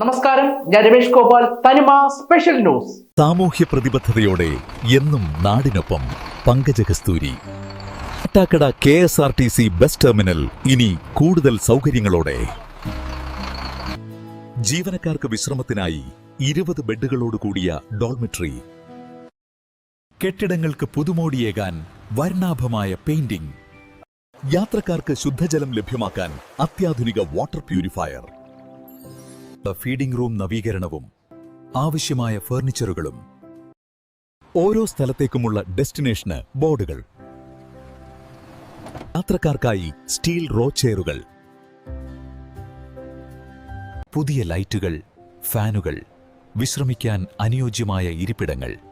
നമസ്കാരം. ഞാൻ രമേഷ് ഗോപാൽ. തനിമ സ്പെഷ്യൽ ന്യൂസ് സാമൂഹ്യ പ്രതിബദ്ധതയോടെ എന്നും നാടിനൊപ്പം Pankaja Kasturi Kattakada K S R T C bus terminal ഇനി കൂടുതൽ സൗകര്യങ്ങളോടെ. ജീവനക്കാർക്ക് വിശ്രമത്തിനായി ഇരുപത് ബെഡുകളോട് കൂടിയ ഡോൾമെട്രി കെട്ടിടങ്ങൾക്ക് പുതുമോടിയേകാൻ വർണാഭമായ പെയിന്റിംഗ് യാത്രക്കാർക്ക് ശുദ്ധജലം ലഭ്യമാക്കാൻ അത്യാധുനിക വാട്ടർ പ്യൂരിഫയർ ഫീഡിംഗ് റൂം നവീകരണവും ആവശ്യമായ ഫർണിച്ചറുകളും ഓരോ സ്ഥലത്തേക്കുമുള്ള ഡെസ്റ്റിനേഷന് ബോർഡുകൾ. യാത്രക്കാർക്കായി സ്റ്റീൽ റോ ചെയറുകൾ പുതിയ ലൈറ്റുകൾ ഫാനുകൾ വിശ്രമിക്കാൻ അനുയോജ്യമായ ഇരിപ്പിടങ്ങൾ.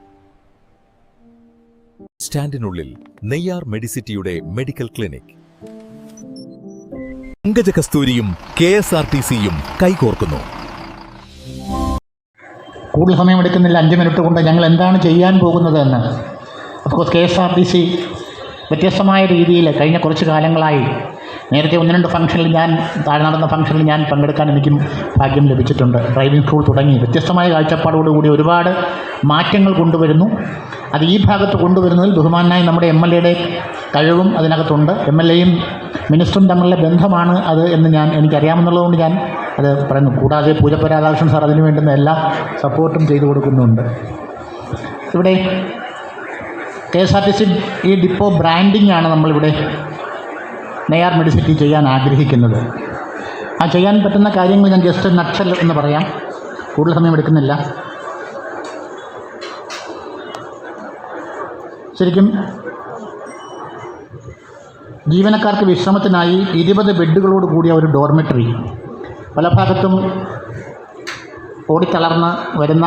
സ്റ്റാൻഡിനുള്ളിൽ നെയ്യാർ മെഡിസിറ്റിയുടെ മെഡിക്കൽ ക്ലിനിക്. പങ്കജ കസ്തൂരിയും കെ എസ് ആർ ടി സിയും കൈകോർക്കുന്നു. കൂടുതൽ സമയം സമയമെടുക്കുന്നില്ല. അഞ്ച് മിനിറ്റ് കൊണ്ട് ഞങ്ങൾ എന്താണ് ചെയ്യാൻ പോകുന്നതെന്ന് of course K S R T C വ്യത്യസ്തമായ രീതിയിൽ കഴിഞ്ഞ കുറച്ച് കാലങ്ങളായി നേരത്തെ ഒന്ന് രണ്ട് ഫംഗ്ഷനിൽ ഞാൻ താഴെ നടന്ന ഫംഗ്ഷനിൽ ഞാൻ പങ്കെടുക്കാൻ എനിക്കും ഭാഗ്യം ലഭിച്ചിട്ടുണ്ട്. ഡ്രൈവിംഗ് സ്കൂൾ തുടങ്ങി. വ്യത്യസ്തമായ കാഴ്ചപ്പാടോടുകൂടി ഒരുപാട് മാറ്റങ്ങൾ കൊണ്ടുവരുന്നു. അത് ഈ ഭാഗത്ത് കൊണ്ടുവരുന്നതിൽ ബഹുമാനായി നമ്മുടെ എം എൽ എയുടെ കഴിവും അതിനകത്തുണ്ട്. എം എൽ എയും മിനിസ്റ്ററും തമ്മിലുള്ള ബന്ധമാണ് അത് എന്ന് ഞാൻ എനിക്കറിയാമെന്നുള്ളതുകൊണ്ട് ഞാൻ അത് പറയുന്നു. കൂടാതെ പൂജപ്പ രാധാകൃഷ്ണൻ സാർ അതിന് വേണ്ടുന്ന എല്ലാ സപ്പോർട്ടും ചെയ്തു കൊടുക്കുന്നുണ്ട്. ഇവിടെ K S R T C ഈ ഡിപ്പോ ബ്രാൻഡിംഗ് ആണ് നമ്മളിവിടെ നെയ്യാർ മെഡിസിറ്റി ചെയ്യാൻ ആഗ്രഹിക്കുന്നത്. ആ ചെയ്യാൻ പറ്റുന്ന കാര്യങ്ങൾ ഞാൻ ജസ്റ്റ് നക്ഷൽ എന്ന് പറയാം. കൂടുതൽ സമയം എടുക്കുന്നില്ല. ശരിക്കും ജീവനക്കാർക്ക് വിശ്രമത്തിനായി ഇരുപത് ബെഡുകളോട് കൂടിയ ഒരു ഡോർമെറ്ററി പല ഭാഗത്തും ഓടിത്തളർന്ന് വരുന്ന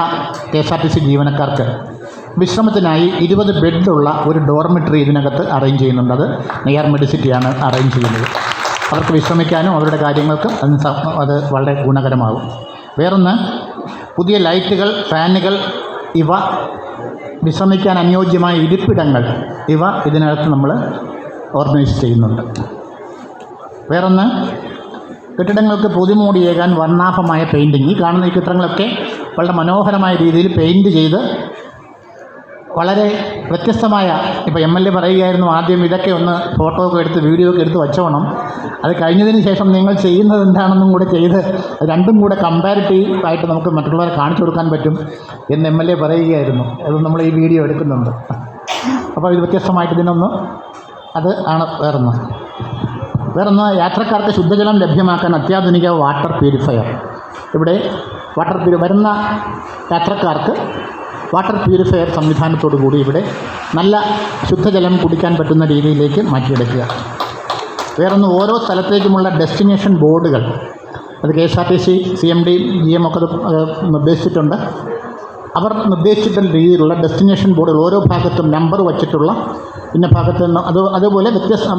K S R T C ജീവനക്കാർക്ക് വിശ്രമത്തിനായി ഇരുപത് ബെഡുള്ള ഒരു ഡോർമെറ്ററി ഇതിനകത്ത് അറേഞ്ച് ചെയ്യുന്നുണ്ട്. അത് നിയർ മെഡിസിറ്റിയാണ് അറേഞ്ച് ചെയ്യുന്നത്. അവർക്ക് വിശ്രമിക്കാനും അവരുടെ കാര്യങ്ങൾക്കും അത് വളരെ ഗുണകരമാകും. വേറൊന്ന് പുതിയ ലൈറ്റുകൾ ഫാനുകൾ ഇവ വിശ്രമിക്കാൻ അനുയോജ്യമായ ഇരിപ്പിടങ്ങൾ ഇവ ഇതിനകത്ത് നമ്മൾ ഓർഗനൈസ് ചെയ്യുന്നുണ്ട്. വേറൊന്ന് കെട്ടിടങ്ങൾക്ക് പുതുമോടിയേകാൻ വർണാഭമായ പെയിന്റിങ് ഈ കാണുന്ന ഈ ചിത്രങ്ങളൊക്കെ വളരെ മനോഹരമായ രീതിയിൽ പെയിന്റ് ചെയ്ത് വളരെ വ്യത്യസ്തമായ ഇപ്പോൾ എം എൽ എ പറയുകയായിരുന്നു ആദ്യം ഇതൊക്കെ ഒന്ന് ഫോട്ടോ ഒക്കെ എടുത്ത് വീഡിയോ ഒക്കെ എടുത്ത് വച്ചോണം. അത് കഴിഞ്ഞതിന് ശേഷം നിങ്ങൾ ചെയ്യുന്നത് എന്താണെന്നും കൂടെ ചെയ്ത് രണ്ടും കൂടെ കമ്പാരിറ്റീവ് ആയിട്ട് നമുക്ക് മറ്റുള്ളവരെ കാണിച്ചു കൊടുക്കാൻ പറ്റും എന്ന് എം എൽ എ പറയുകയായിരുന്നു. അത് നമ്മൾ ഈ വീഡിയോ എടുക്കുന്നുണ്ട്. അപ്പോൾ ഇത് വ്യത്യസ്തമായിട്ട് ഇതിനൊന്ന് അത് ആണ് വേറൊന്ന്. വേറൊന്ന് യാത്രക്കാർക്ക് ശുദ്ധജലം ലഭ്യമാക്കാൻ അത്യാധുനിക വാട്ടർ പ്യൂരിഫയർ ഇവിടെ വാട്ടർ പ്യൂരി വരുന്ന യാത്രക്കാർക്ക് വാട്ടർ പ്യൂരിഫയർ സംവിധാനത്തോടു കൂടി ഇവിടെ നല്ല ശുദ്ധജലം കുടിക്കാൻ പറ്റുന്ന രീതിയിലേക്ക് മാറ്റിയെടുക്കുക. വേറൊന്ന് ഓരോ സ്ഥലത്തേക്കുമുള്ള ഡെസ്റ്റിനേഷൻ ബോർഡുകൾ. അത് K S R T C C M D G M ഒക്കെ നിർദ്ദേശിച്ചിട്ടുണ്ട്. അവർ നിർദ്ദേശിച്ചിട്ടുള്ള രീതിയിലുള്ള ഡെസ്റ്റിനേഷൻ ബോർഡുകൾ ഓരോ ഭാഗത്തും നമ്പർ വച്ചിട്ടുള്ള പിന്നെ ഭാഗത്ത് നിന്ന് അത് അതുപോലെ വ്യത്യസ്ത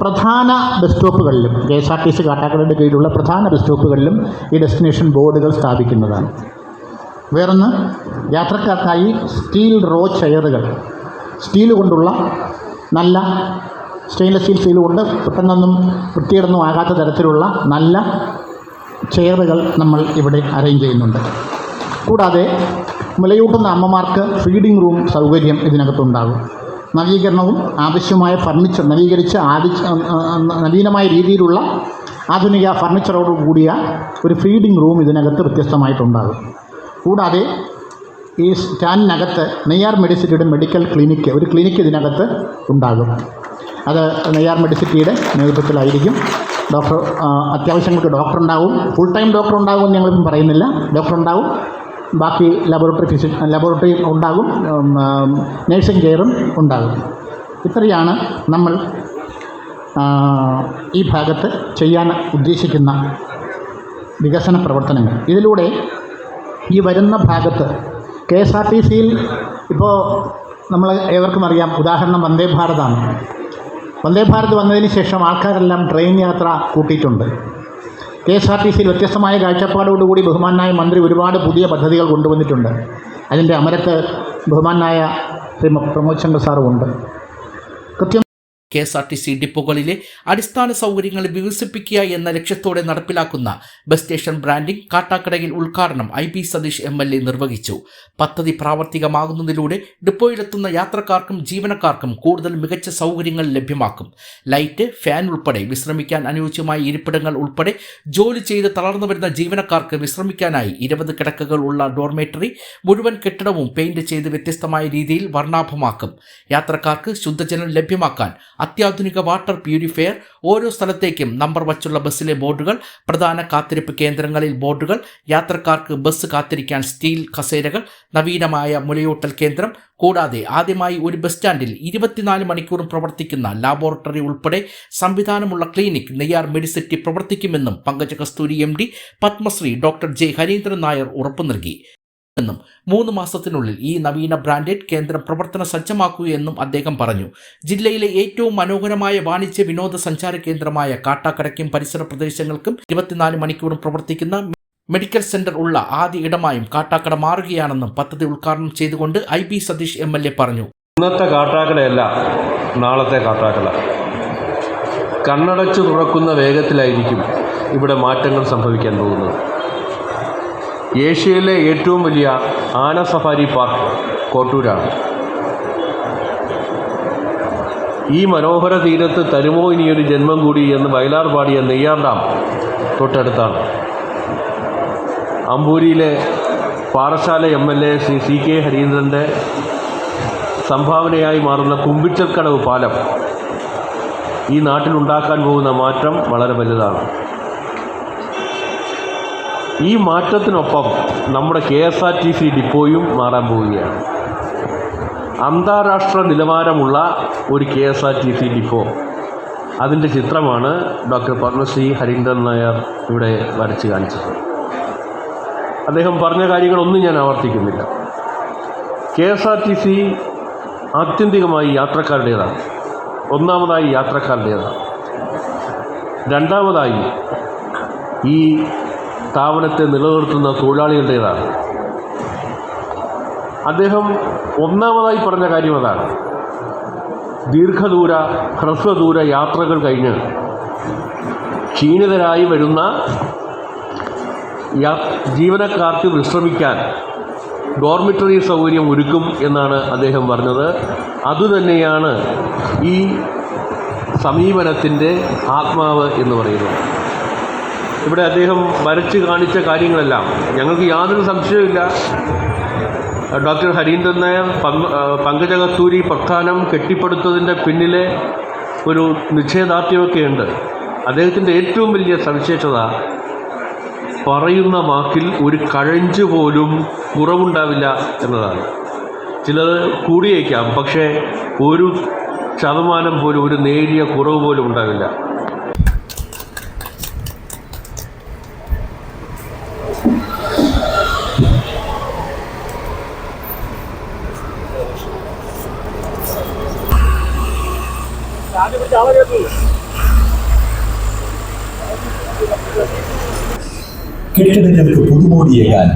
പ്രധാന bus സ്റ്റോപ്പുകളിലും K S R T C കാട്ടാക്കടയുടെ കീഴിലുള്ള പ്രധാന ബസ് സ്റ്റോപ്പുകളിലും ഈ ഡെസ്റ്റിനേഷൻ ബോർഡുകൾ സ്ഥാപിക്കുന്നതാണ്. വേറൊന്ന് യാത്രക്കാർക്കായി സ്റ്റീൽ റോ ചെയറുകൾ. സ്റ്റീൽ കൊണ്ടുള്ള നല്ല സ്റ്റെയിൻലെസ് സ്റ്റീൽ സ്റ്റീൽ കൊണ്ട് പെട്ടെന്നൊന്നും വൃത്തിയിടൊന്നും ആകാത്ത തരത്തിലുള്ള നല്ല ചെയറുകൾ നമ്മൾ ഇവിടെ അറേഞ്ച് ചെയ്യുന്നുണ്ട്. കൂടാതെ മുലയൂട്ടുന്ന അമ്മമാർക്ക് ഫീഡിംഗ് റൂം സൗകര്യം ഇതിനകത്തുണ്ടാകും. നവീകരണവും ആവശ്യമായ ഫർണിച്ചർ നവീകരിച്ച് ആദി നവീനമായ രീതിയിലുള്ള ആധുനിക ഫർണിച്ചറോട് കൂടിയ ഒരു ഫീഡിംഗ് റൂം ഇതിനകത്ത് വ്യത്യസ്തമായിട്ടുണ്ടാകും. കൂടാതെ ഈ സ്റ്റാൻഡിനകത്ത് നെയ്യാർ മെഡിസിറ്റിയുടെ മെഡിക്കൽ ക്ലിനിക്ക് ഒരു ക്ലിനിക്ക് ഇതിനകത്ത് ഉണ്ടാകും. അത് നെയ്യാർ മെഡിസിറ്റിയുടെ നേതൃത്വത്തിലായിരിക്കും. ഡോക്ടർ അത്യാവശ്യങ്ങൾക്ക് ഡോക്ടർ ഉണ്ടാവും ഫുൾ ടൈം ഡോക്ടർ ഉണ്ടാകും എന്ന് ഞങ്ങളിപ്പം പറയുന്നില്ല. ഡോക്ടർ ഉണ്ടാവും ബാക്കി ലബോറട്ടറി ഫിസി ലബോറട്ടറി ഉണ്ടാകും. നേഴ്സിംഗ് കെയറും ഉണ്ടാകും. ഇത്രയാണ് നമ്മൾ ഈ ഭാഗത്ത് ചെയ്യാൻ ഉദ്ദേശിക്കുന്ന വികസന പ്രവർത്തനങ്ങൾ. ഇതിലൂടെ ഈ വരുന്ന ഭാഗത്ത് കെ എസ് ആർ ടി സിയിൽ ഇപ്പോൾ നമ്മൾ ഏവർക്കും അറിയാം. ഉദാഹരണം വന്ദേ ഭാരതാണ്. വന്ദേ ഭാരത് വന്നതിന് ശേഷം ആൾക്കാരെല്ലാം ട്രെയിൻ യാത്ര കൂട്ടിയിട്ടുണ്ട്. കെ എസ് ആർ ടി സിയിൽ വ്യത്യസ്തമായ കാഴ്ചപ്പാടോടുകൂടി ബഹുമാനായ മന്ത്രി ഒരുപാട് പുതിയ പദ്ധതികൾ കൊണ്ടുവന്നിട്ടുണ്ട്. അതിന്റെ അമരത്ത് ബഹുമാനായ ശ്രീ പ്രമോദ് ശങ്കർ സാറുമുണ്ട്. കൃത്യം K S R T C ഡിപ്പോകളിലെ അടിസ്ഥാന സൗകര്യങ്ങൾ വികസിപ്പിക്കുക എന്ന ലക്ഷ്യത്തോടെ നടപ്പിലാക്കുന്ന ബസ് സ്റ്റേഷൻ ബ്രാൻഡിംഗ് കാട്ടാക്കടയിൽ ഉദ്ഘാടനം I P Satheesh M L A നിർവഹിച്ചു. പദ്ധതി പ്രാവർത്തികമാകുന്നതിലൂടെ ഡിപ്പോയിലെത്തുന്ന യാത്രക്കാർക്കും ജീവനക്കാർക്കും കൂടുതൽ മികച്ച സൗകര്യങ്ങൾ ലഭ്യമാക്കും. ലൈറ്റ് ഫാൻ ഉൾപ്പെടെ വിശ്രമിക്കാൻ അനുയോജ്യമായ ഇരിപ്പിടങ്ങൾ ഉൾപ്പെടെ ജോലി ചെയ്ത് തളർന്നു വരുന്ന ജീവനക്കാർക്ക് വിശ്രമിക്കാനായി ഇരുപത് കിടക്കകൾ ഉള്ള ഡോർമേറ്ററി മുഴുവൻ കെട്ടിടവും പെയിന്റ് ചെയ്ത് വ്യത്യസ്തമായ രീതിയിൽ വർണാഭമാക്കും. യാത്രക്കാർക്ക് ശുദ്ധജലം ലഭ്യമാക്കാൻ അത്യാധുനിക വാട്ടർ പ്യൂരിഫയർ ഓരോ സ്ഥലത്തേക്കും നമ്പർ വച്ചുള്ള ബസ്സിലെ ബോർഡുകൾ പ്രധാന കാത്തിരിപ്പ് കേന്ദ്രങ്ങളിൽ ബോർഡുകൾ യാത്രക്കാർക്ക് ബസ് കാത്തിരിക്കാൻ സ്റ്റീൽ കസേരകൾ നവീനമായ മുലയൂട്ടൽ കേന്ദ്രം. കൂടാതെ ആദ്യമായി ഒരു ബസ് സ്റ്റാൻഡിൽ ഇരുപത്തിനാല് മണിക്കൂറും പ്രവർത്തിക്കുന്ന ലാബോറട്ടറി ഉൾപ്പെടെ സംവിധാനമുള്ള ക്ലിനിക് നെയ്യാർ മെഡിസിറ്റി പ്രവർത്തിക്കുമെന്നും Pankaja Kasturi M D Padmashri doctor J Harindran Nair ഉറപ്പു നൽകി എന്നും മൂന്ന് മാസത്തിനുള്ളിൽ ഈ നവീന ബ്രാൻഡഡ് കേന്ദ്രം പ്രവർത്തന സജ്ജമാക്കുകയെന്നും അദ്ദേഹം പറഞ്ഞു. ജില്ലയിലെ ഏറ്റവും മനോഹരമായ വാണിജ്യ വിനോദസഞ്ചാര കേന്ദ്രമായ കാട്ടാക്കടയ്ക്കും പരിസര പ്രദേശങ്ങൾക്കും ഇരുപത്തിനാല് മണിക്കൂറും പ്രവർത്തിക്കുന്ന മെഡിക്കൽ സെന്റർ ഉള്ള ആദ്യ ഇടമായും കാട്ടാക്കട മാറുകയാണെന്നും പദ്ധതി ഉദ്ഘാടനം ചെയ്തുകൊണ്ട് I B Satheesh M L A പറഞ്ഞു. ഇന്നത്തെ കാട്ടാക്കടയല്ല നാളത്തെ കാട്ടാക്കട. കണ്ണടച്ചു തുറക്കുന്ന വേഗത്തിലായിരിക്കും ഇവിടെ മാറ്റങ്ങൾ സംഭവിക്കാൻ പോകുന്നത്. ഏഷ്യയിലെ ഏറ്റവും വലിയ ആന സഫാരി പാർക്ക് കോട്ടൂരാണ്. ഈ മനോഹര തീരത്ത് തരുമോ ഇനിയൊരു ജന്മം കൂടി എന്ന് വയലാർ പാടിയ നെയ്യാർ ഡാം തൊട്ടടുത്താണ്. അമ്പൂരിയിലെ Parassala M L A Shri C K ഹരീന്ദ്രന്റെ സംഭാവനയായി മാറുന്ന കുമ്പിച്ചൽക്കടവ് പാലം ഈ നാട്ടിലുണ്ടാക്കാൻ പോകുന്ന മാറ്റം വളരെ വലുതാണ്. ഈ മാറ്റത്തിനൊപ്പം നമ്മുടെ K S R T C ഡിപ്പോയും മാറാൻ പോവുകയാണ്. അന്താരാഷ്ട്ര നിലവാരമുള്ള ഒരു K S R T C depot. അതിന്റെ ചിത്രമാണ് ഡോക്ടർ പത്മശ്രീ ഹരീന്ദ്രൻ നായർ ഇവിടെ വരച്ച് കാണിച്ചത്. അദ്ദേഹം പറഞ്ഞ കാര്യങ്ങളൊന്നും ഞാൻ ആവർത്തിക്കുന്നില്ല. K S R T C ആത്യന്തികമായി യാത്രക്കാരുടേതാണ്. ഒന്നാമതായി യാത്രക്കാരുടേതാണ്. രണ്ടാമതായി ഈ സ്ഥാപനത്തെ നിലനിർത്തുന്ന തൊഴിലാളികളുടേതാണ്. അദ്ദേഹം ഒന്നാമതായി പറഞ്ഞ കാര്യം അതാണ്. ദീർഘദൂര ഹ്രസ്വദൂര യാത്രകൾ കഴിഞ്ഞ് ക്ഷീണിതരായി വരുന്ന ജീവനക്കാർക്ക് വിശ്രമിക്കാൻ ഡോർമിറ്ററി സൗകര്യം ഒരുക്കും എന്നാണ് അദ്ദേഹം പറഞ്ഞത്. അതുതന്നെയാണ് ഈ സമീപനത്തിന്റെ ആത്മാവ് എന്ന് പറയുന്നത്. ഇവിടെ അദ്ദേഹം വരച്ച് കാണിച്ച കാര്യങ്ങളെല്ലാം. ഞങ്ങൾക്ക് യാതൊരു സംശയവുമില്ല ഡോക്ടർ ഹരീന്ദ്രൻ നായർ പങ്ക് പങ്കജ കസ്തൂരി പ്രസ്ഥാനം കെട്ടിപ്പടുത്തതിന്റെ പിന്നിലെ ഒരു നിശ്ചയദാർഢ്യമൊക്കെയുണ്ട് അദ്ദേഹത്തിന്റെ ഏറ്റവും വലിയ സവിശേഷത പറയുന്ന വാക്കിൽ ഒരു കഴഞ്ച് പോലും കുറവുണ്ടാവില്ല എന്നതാണ്. ചിലത് കൂടിയേക്കാം പക്ഷേ ഒരു ശതമാനം പോലും ഒരു നേരിയ കുറവ് പോലും ഉണ്ടാവില്ല. കെട്ടിടങ്ങൾക്ക് പുതുമോടിയേകാൻ